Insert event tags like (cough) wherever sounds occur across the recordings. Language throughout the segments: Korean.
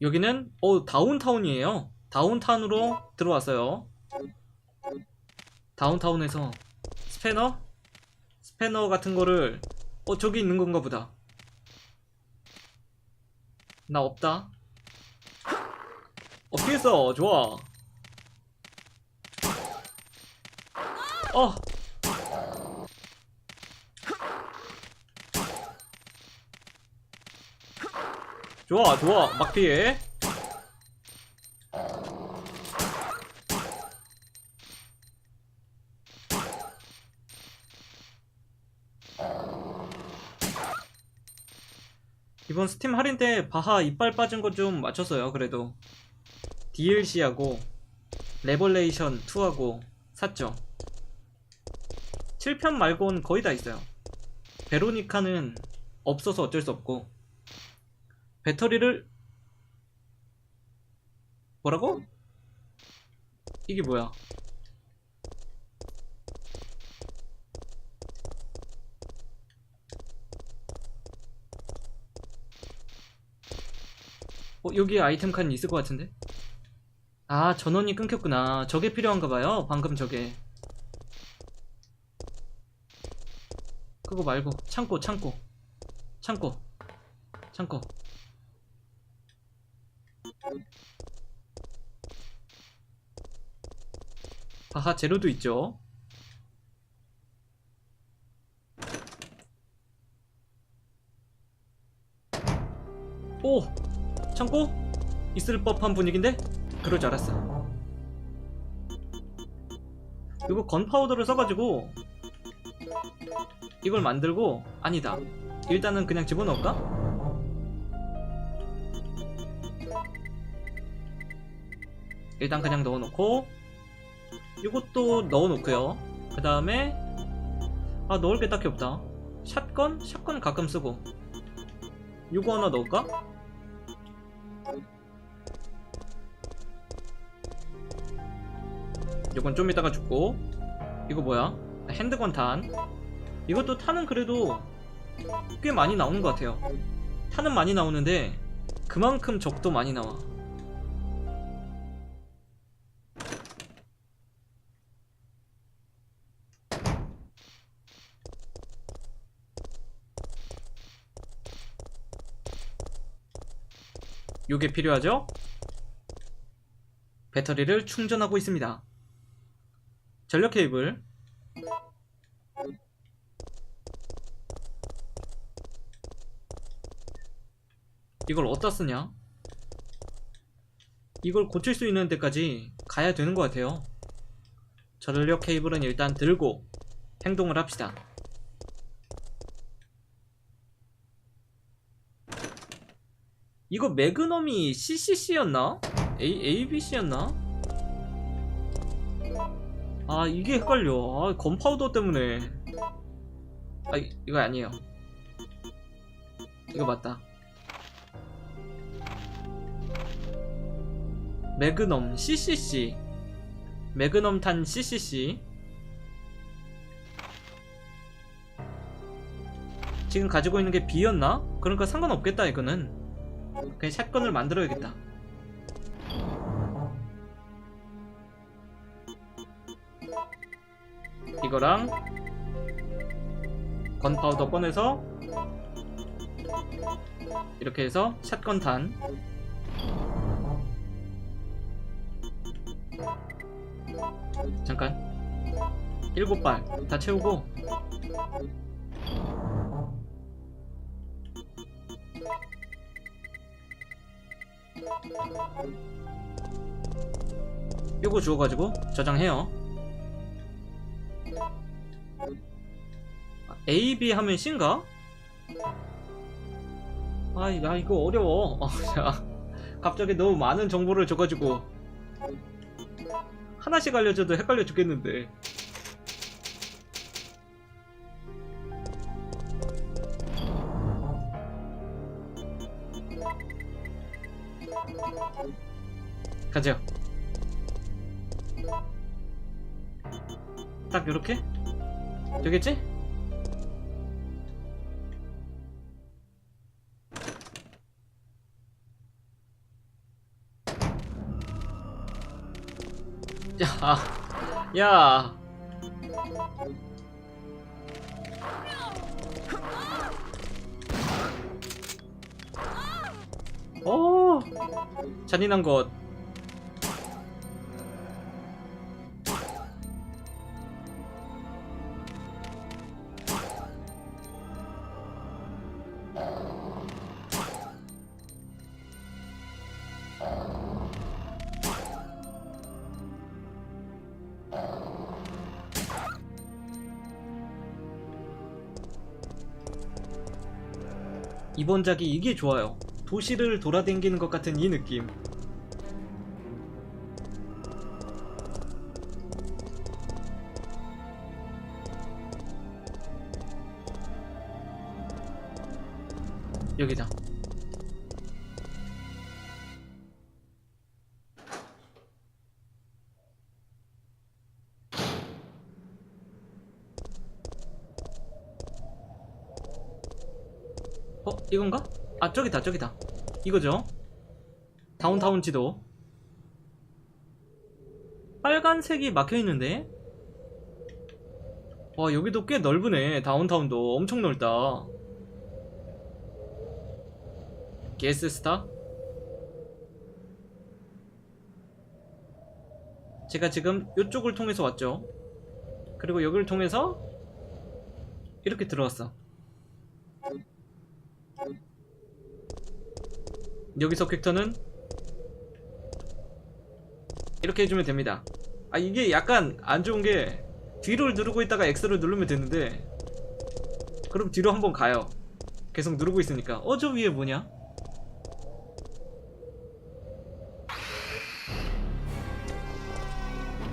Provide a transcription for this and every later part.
여기는 어 다운타운이에요. 다운타운으로 들어왔어요. 다운타운에서 스패너? 스패너 같은 거를 어 저기 있는 건가 보다. 나 없다. 어 피했어. 좋아. 어. 좋아 좋아. 막 피해 이번 스팀 할인 때 바하 이빨 빠진 거 좀 맞췄어요 그래도. DLC하고 레벌레이션 2하고 샀죠. 7편 말고는 거의 다 있어요. 베로니카는 없어서 어쩔 수 없고 배터리를 뭐라고? 이게 뭐야? 어, 여기 아이템 칸 있을 것 같은데? 아, 전원이 끊겼구나. 저게 필요한가 봐요. 방금 저게. 그거 말고 창고, 창고. 창고. 창고. 하하 재료도 있죠 오! 창고? 있을 법한 분위기인데? 그럴 줄 알았어 이거 건파우더를 써가지고 이걸 만들고 아니다 일단은 그냥 집어넣을까? 일단 그냥 넣어놓고 이것도 넣어놓고요. 그 다음에 아 넣을 게 딱히 없다. 샷건? 샷건 가끔 쓰고. 이거 하나 넣을까? 이건 좀 이따가 죽고. 이거 뭐야? 핸드건 탄. 이것도 탄은 그래도 꽤 많이 나오는 것 같아요. 탄은 많이 나오는데 그만큼 적도 많이 나와 요게 필요하죠? 배터리를 충전하고 있습니다. 전력 케이블 이걸 어디다 쓰냐? 이걸 고칠 수 있는 데까지 가야 되는 것 같아요. 전력 케이블은 일단 들고 행동을 합시다. 이거 매그넘이 CCC였나? A, ABC였나? 아 이게 헷갈려. 아 건파우더 때문에. 아 이- 이거 아니에요. 이거 맞다. 매그넘 CCC 매그넘 탄 CCC 지금 가지고 있는 게 B였나? 그러니까 상관없겠다 이거는 그냥 샷건을 만들어야겠다. 이거랑 건파우더 꺼내서 이렇게 해서 샷건 탄 잠깐. 일곱 발다 채우고 요거 주워가지고 저장해요. 아, A, B 하면 C인가? 아, 이- 아 이거 어려워. 어, (laughs) 자, 갑자기 너무 많은 정보를 줘가지고 하나씩 알려줘도 헷갈려 죽겠는데 가죠 딱 요렇게? 되겠지? 야, 야. 오, 잔인한 것. 이번 작이 이게 좋아요. 도시를 돌아다니는 것 같은 이 느낌. 여기다. 어? 이건가? 아 저기다 저기다. 이거죠? 다운타운 지도. 빨간색이 막혀있는데? 와 여기도 꽤 넓으네 다운타운도. 엄청 넓다. 게스스타? 제가 지금 이쪽을 통해서 왔죠. 그리고 여기를 통해서 이렇게 들어왔어 여기서 퀘터는 이렇게 해주면 됩니다. 아 이게 약간 안 좋은 게 뒤를 누르고 있다가 X를 누르면 되는데 그럼 뒤로 한번 가요. 계속 누르고 있으니까. 어 저 위에 뭐냐?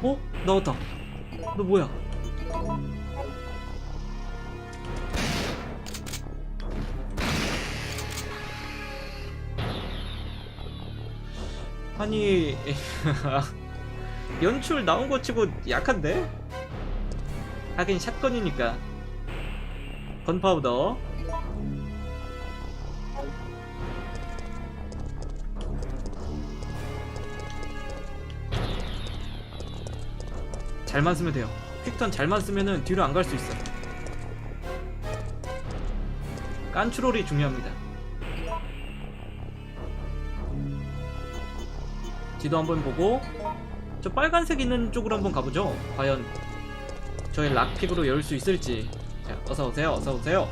어? 나왔다. 너 뭐야 아니 (laughs) 연출 나온 거 치고 약한데? 하긴 샷건이니까. 건파우더. 잘만 쓰면 돼요. 퀵턴 잘만 쓰면은 뒤로 안 갈 수 있어 깐트롤이 중요합니다 지도 한번 보고 저 빨간색 있는 쪽으로 한번 가보죠. 과연 저의 락픽으로 열 수 있을지. 자 어서오세요 어서오세요.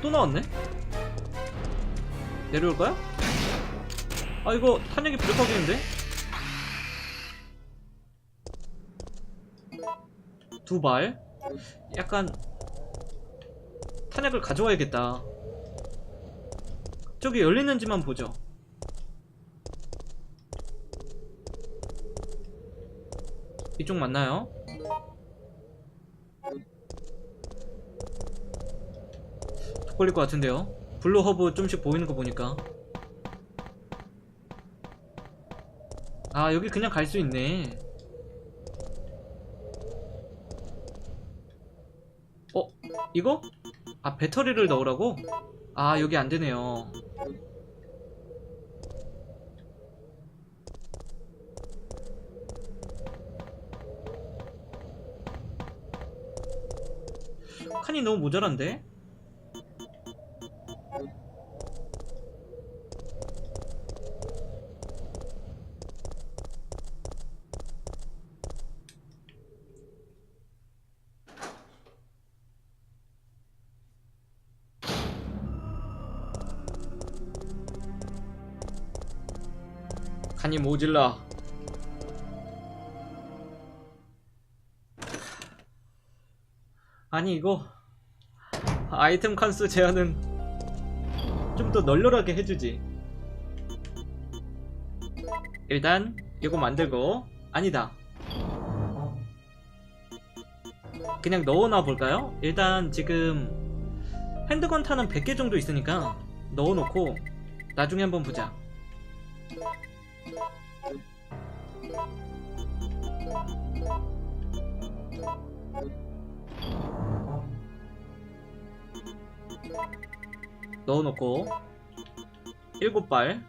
또 나왔네? 내려올까요? 아 이거 탄력이 부족하겠는데? 두 발? 약간 탄약을 가져와야겠다. 저기 열리는지만 보죠 이쪽 맞나요? 톡 걸릴 것 같은데요 블루 허브 좀씩 보이는 거 보니까 아 여기 그냥 갈 수 있네 어? 이거? 아 배터리를 넣으라고? 아 여기 안되네요 칸이 너무 모자란데? 칸이 모질라 아니 이거 아이템 칸수 제한은 좀 더 널널하게 해주지. 일단 이거 만들고 아니다. 그냥 넣어놔 볼까요? 일단 지금 핸드건 타는 100개 정도 있으니까 넣어놓고 나중에 한번 보자 넣어놓고. 일곱 발.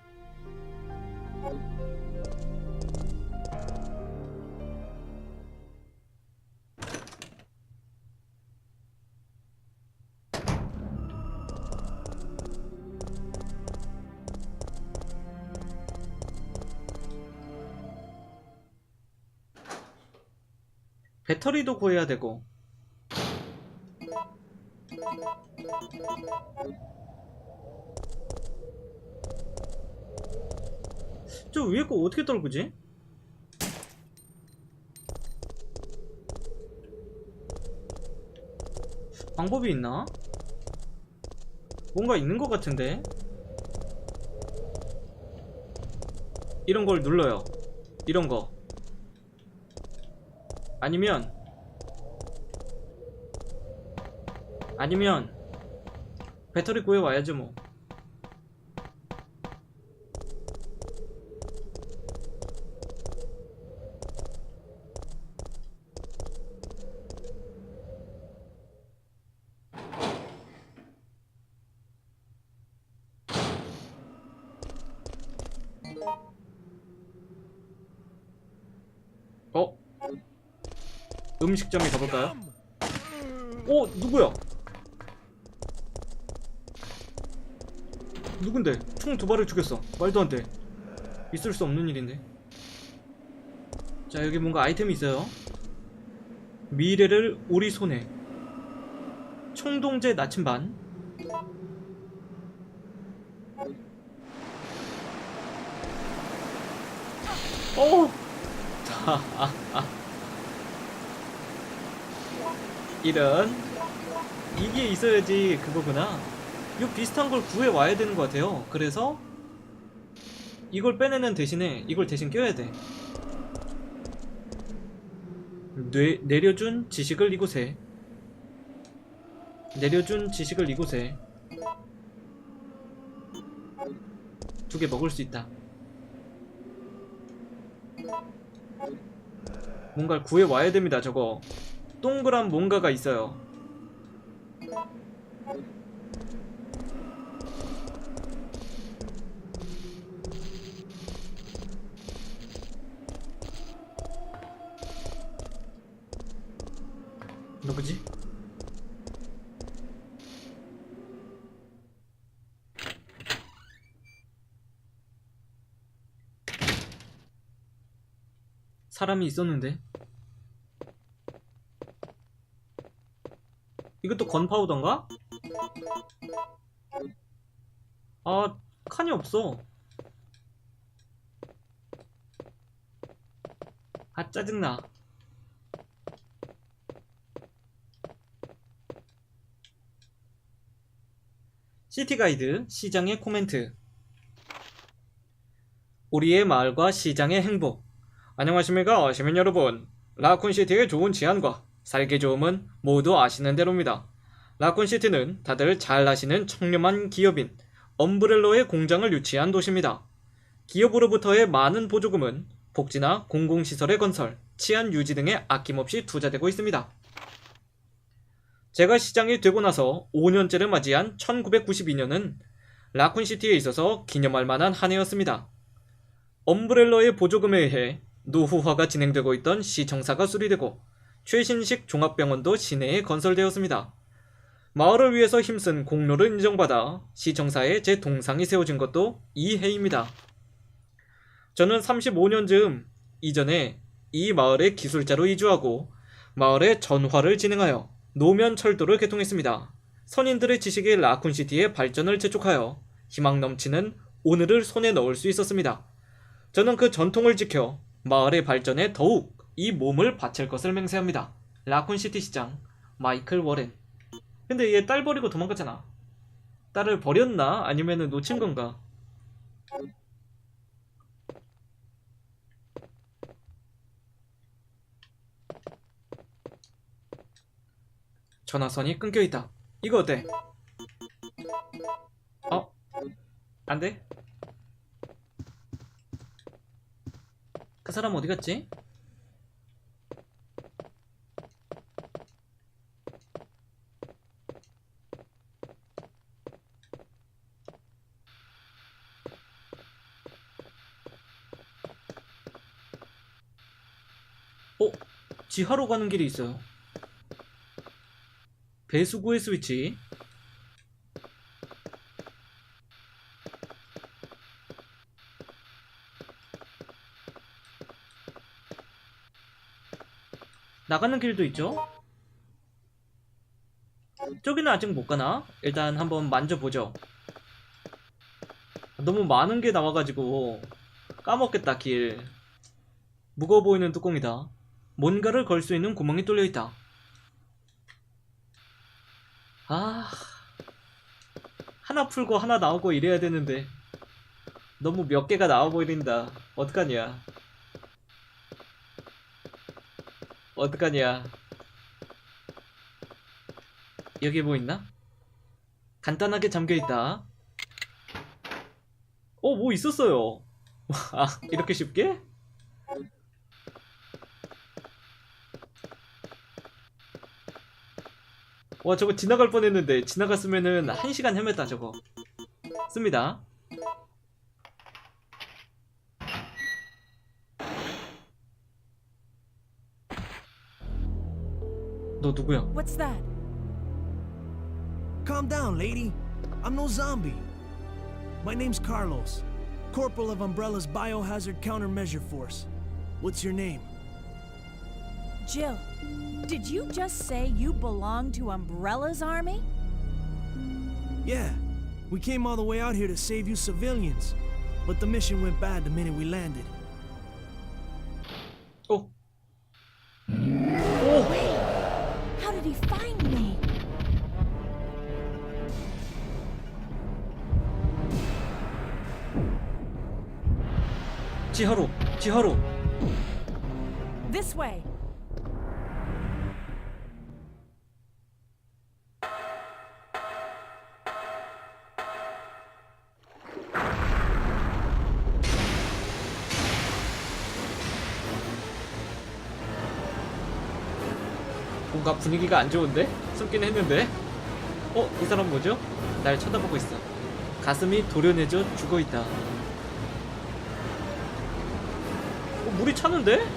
배터리도 구해야 되고. 저 위에 거 어떻게 떨구지? 방법이 있나? 뭔가 있는 것 같은데 이런 걸 눌러요 이런 거 아니면 아니면 배터리 구해 와야지 뭐 음식점에 가볼까요? 오 누구야? 누군데? 총 두 발을 죽였어 말도 안돼 있을 수 없는 일인데 자 여기 뭔가 아이템이 있어요 미래를 우리 손에 총동제 나침반 오! (laughs) 이런 이게 있어야지 그거구나. 이 비슷한 걸 구해 와야 되는 것 같아요. 그래서 이걸 빼내는 대신에 이걸 대신 껴야 돼. 뇌, 내려준 지식을 이곳에. 내려준 지식을 이곳에. 두 개 먹을 수 있다. 뭔가를 구해 와야 됩니다 저거 동그란 뭔가가 있어요 누구지? 사람이 있었는데 이것도 건파우더인가? 아 칸이 없어. 아 짜증나. 시티가이드 시장의 코멘트. 우리의 마을과 시장의 행복. 안녕하십니까 시민 여러분. 라쿤시티의 좋은 치안과 살기 좋음은 모두 아시는 대로입니다. 라쿤시티는 다들 잘 아시는 청렴한 기업인 엄브렐로의 공장을 유치한 도시입니다. 기업으로부터의 많은 보조금은 복지나 공공시설의 건설, 치안 유지 등에 아낌없이 투자되고 있습니다. 제가 시장이 되고 나서 5년째를 맞이한 1992년은 라쿤시티에 있어서 기념할 만한 한 해였습니다. 엄브렐러의 보조금에 의해 노후화가 진행되고 있던 시청사가 수리되고 최신식 종합병원도 시내에 건설되었습니다. 마을을 위해서 힘쓴 공로를 인정받아 시청사에 제 동상이 세워진 것도 이 해입니다. 저는 35년 즈음 이전에 이 마을에 기술자로 이주하고 마을의 전화를 진행하여 노면 철도를 개통했습니다. 선인들의 지식이 라쿤시티의 발전을 재촉하여 희망 넘치는 오늘을 손에 넣을 수 있었습니다. 저는 그 전통을 지켜 마을의 발전에 더욱 이 몸을 바칠 것을 맹세합니다. 라쿤시티 시장 마이클 워렌. 근데 얘 딸 버리고 도망갔잖아. 딸을 버렸나? 아니면 놓친 건가? 전화선이 끊겨 있다. 이거 어때? 어? 안 돼? 그 사람 어디 갔지? 어? 지하로 가는 길이 있어요. 배수구의 스위치 나가는 길도 있죠? 저기는 아직 못 가나? 일단 한번 만져보죠. 너무 많은 게 나와가지고 까먹겠다 길. 무거워 보이는 뚜껑이다. 뭔가를 걸 수 있는 구멍이 뚫려 있다. 아 하나 풀고 하나 나오고 이래야 되는데 너무 몇 개가 나와 보인다. 어떡하냐? 어떡하냐? 여기 뭐 있나? 간단하게 잠겨 있다. 어, 뭐 있었어요. (laughs) 아, 이렇게 쉽게? 와, 저거 지나갈 뻔했는데 지나갔으면은 한 시간 헤맸다 저거. 씁니다. 너 누구야? What's that? Calm down, lady. I'm no zombie. My name's Carlos, Corporal of Umbrella's Biohazard Countermeasure Force. What's your name? Jill, Did you just say you belong to Umbrella's army? Yeah. We came all the way out here to save you civilians. But the mission went bad the minute we landed. Oh. Oh. Wait. How did he find me? Chiharu, Chiharu. This way. 분위기가 안 좋은데? 숨긴 했는데? 어? 이 사람 뭐죠? 날 쳐다보고 있어. 가슴이 도련해져 죽어 있다. 어, 물이 차는데?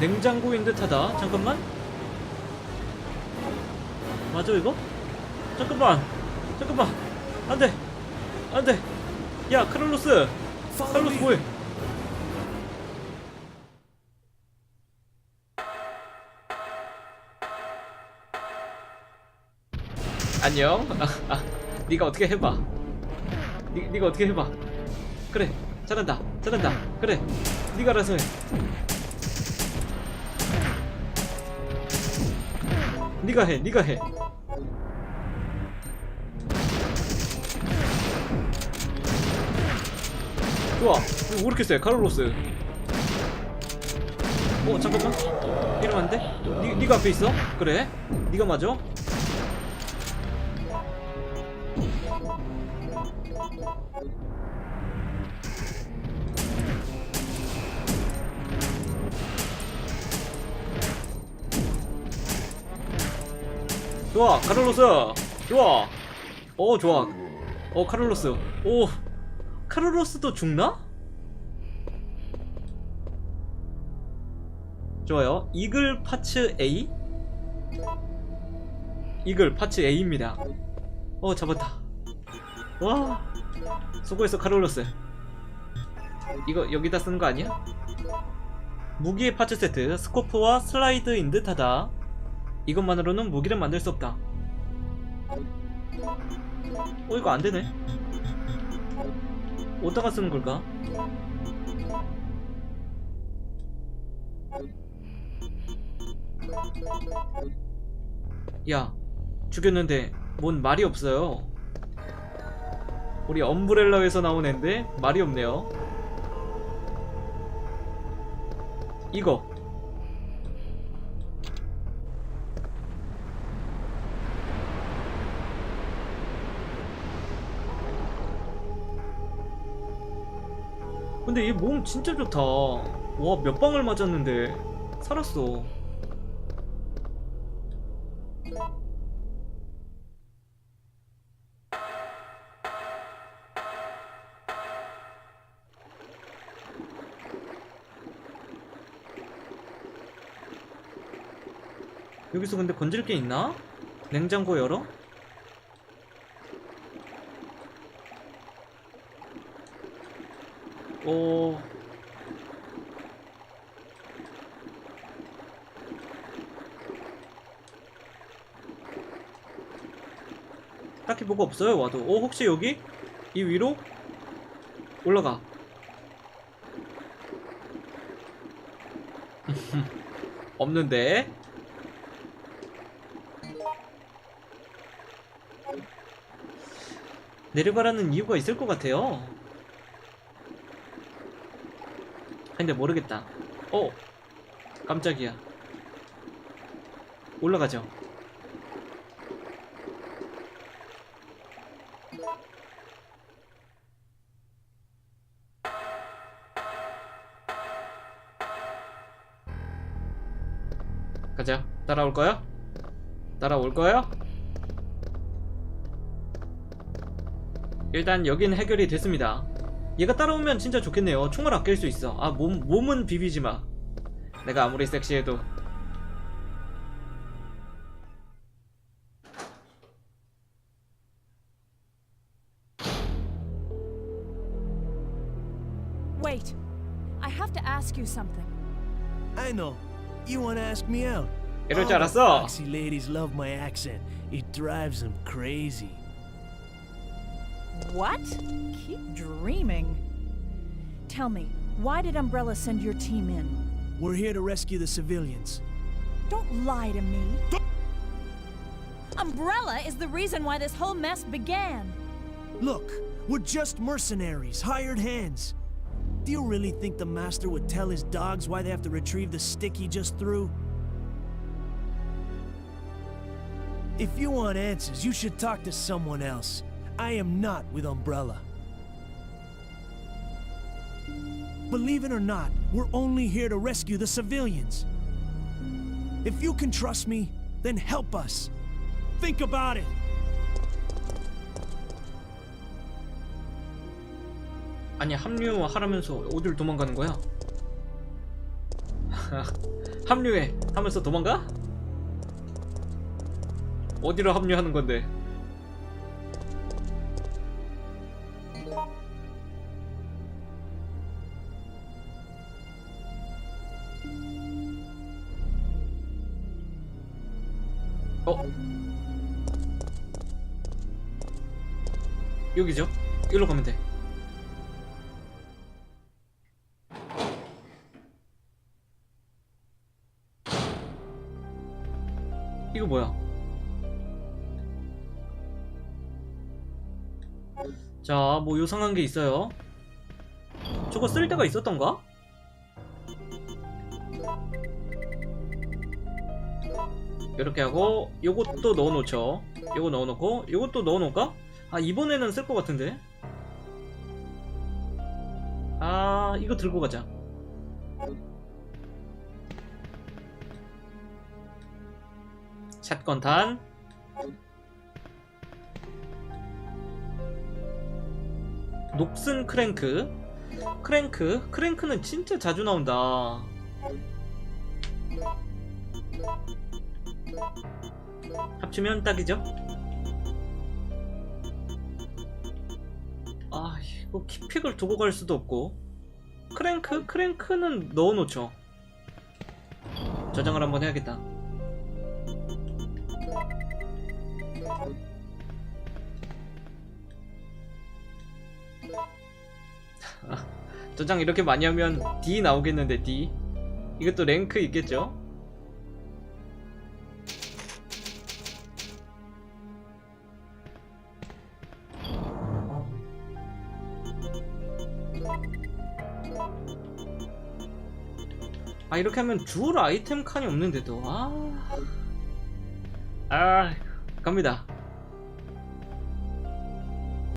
냉장고인 듯하다. 잠깐만. 맞아 이거? 잠깐만. 잠깐만. 안 돼. 안 돼. 야, 카를로스 me. 뭐해? 안녕. 아, 아, 네가 어떻게 해봐. 네, 네가 어떻게 해봐. 그래, 잘한다, 잘한다. 그래, 네가 알아서 해. 네가 해, 네가 해. 좋아, 왜 이렇게 세, 카를로스. 어, 잠깐만. 이러면 안 돼? 니, 네가 앞에 있어? 그래, 네가 맞아. 좋아 카를로스. 좋아. 어 좋아. 어 카를로스. 오 카를로스도 죽나? 좋아요. 이글 파츠 A? 이글 파츠 A입니다. 어 잡았다. 와 수고했어 카를로스. 이거 여기다 쓰는 거 아니야? 무기의 파츠 세트 스코프와 슬라이드인 듯하다 이것만으로는 무기를 만들 수 없다. 어 이거 안 되네. 어디다가 쓰는 걸까? 야, 죽였는데 뭔 말이 없어요. 우리 엄브렐라에서 나온 앤데 말이 없네요. 이거 근데 얘 몸 진짜 좋다. 와, 몇 방을 맞았는데 살았어. 여기서 근데 건질 게 있나? 냉장고 열어? 오. 딱히 뭐가 없어요 와도 오 혹시 여기? 이 위로? 올라가 (laughs) 없는데 내려가라는 이유가 있을 것 같아요 근데 모르겠다. 어 깜짝이야. 올라가죠. 가자. 따라올 거야? 따라올 거야? 일단 여긴 해결이 됐습니다 얘가 따라오면 진짜 좋겠네요 총을 아낄 수 있어 아 몸, 몸은 비비지마 내가 아무리 섹시해도 Wait. I have to ask you something. I know. You want to ask me out? 이럴 줄 알았어 Foxy ladies love my accent. It drives them crazy. What? Keep dreaming. Tell me, why did Umbrella send your team in? We're here to rescue the civilians. Don't lie to me. Umbrella is the reason why this whole mess began. Look, we're just mercenaries, hired hands. Do you really think the master would tell his dogs why they have to retrieve the stick he just threw? If you want answers, you should talk to someone else. I am not with Umbrella. Believe it or not, we're only here to rescue the civilians. If you can trust me, then help us. Think about it. 아니 합류하라면서 어딜 도망가는 거야? 합류해 하면서 도망가? 어디로 합류하는 건데? 여기죠? 여기로 가면 돼. 이거 뭐야? 자, 뭐 요상한 게 있어요. 저거 쓸 데가 있었던가? 이렇게 하고 요것도 넣어놓죠. 요거 넣어놓고 요것도 넣어놓을까? 아 이번에는 쓸 것 같은데. 아 이거 들고 가자. 샷건 탄 녹슨 크랭크. 크랭크. 크랭크는 진짜 자주 나온다. 합치면 딱이죠 아 이거 키픽을 두고 갈 수도 없고. 크랭크? 크랭크는 넣어놓죠. 저장을 한번 해야겠다. 저장 이렇게 많이 하면 D 나오겠는데 D? 이것도 랭크 있겠죠? 이렇게 하면 줄 아이템 칸이 없는데도. 아... 아. 갑니다